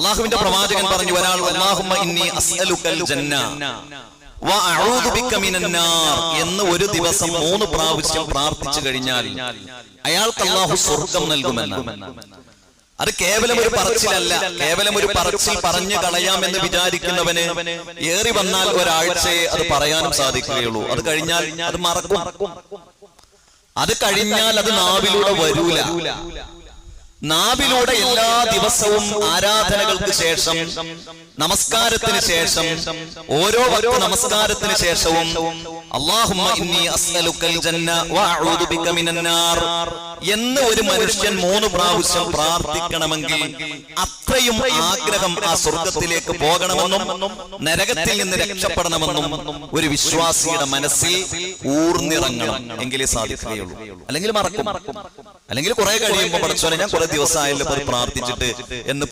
അള്ളാഹുവിന്റെ പ്രവാചകൻ പറഞ്ഞു ഒരാൾ ഇന്നി അസ്അലുക്കൽ ജന്ന. എന്ന് ഒരു ദിവസം മൂന്ന് പ്രാവശ്യം പ്രാർത്ഥിച്ചു കഴിഞ്ഞാൽ അയാൾക്ക് അള്ളാഹു സ്വർഗം നൽകുമെന്ന് അത് കേവലം ഒരു പറച്ചിലല്ല. കേവലം ഒരു പറച്ചിൽ പറഞ്ഞു കളയാമെന്ന് വിചാരിക്കുന്നവന് ഏറി വന്നാൽ ഒരാഴ്ചയെ അത് പറയാനും സാധിക്കുകയുള്ളൂ. അത് കഴിഞ്ഞാൽ അത് മറക്കും. അത് കഴിഞ്ഞാൽ അത് നാവിലൂടെ വരൂല. നാവിലൂടെ എല്ലാ ദിവസവും ആരാധനകൾക്ക് ശേഷം നമസ്കാരത്തിന് ശേഷം ഓരോ വക്ത നമസ്കാരത്തിന് ശേഷവും എന്ന് ഒരു മനുഷ്യൻ മൂന്ന് പ്രാവശ്യം പ്രാർത്ഥിക്കണമെങ്കിൽ അത്രയും ആഗ്രഹം ആ സ്വർഗത്തിലേക്ക് പോകണമെന്നും നരകത്തിൽ നിന്ന് രക്ഷപ്പെടണമെന്നും ഒരു വിശ്വാസിയുടെ മനസ്സിൽ ഊർന്നിറങ്ങണം എങ്കിലേ സാധിക്കുകയുള്ളൂ. അല്ലെങ്കിൽ മറക്കും. അല്ലെങ്കിൽ കുറെ കഴിയുമ്പോൾ പഠിച്ചോനെ ഞാൻ കുറെ ദിവസമായല്ലോ പോയി പ്രാർത്ഥിച്ചിട്ട് എന്ന്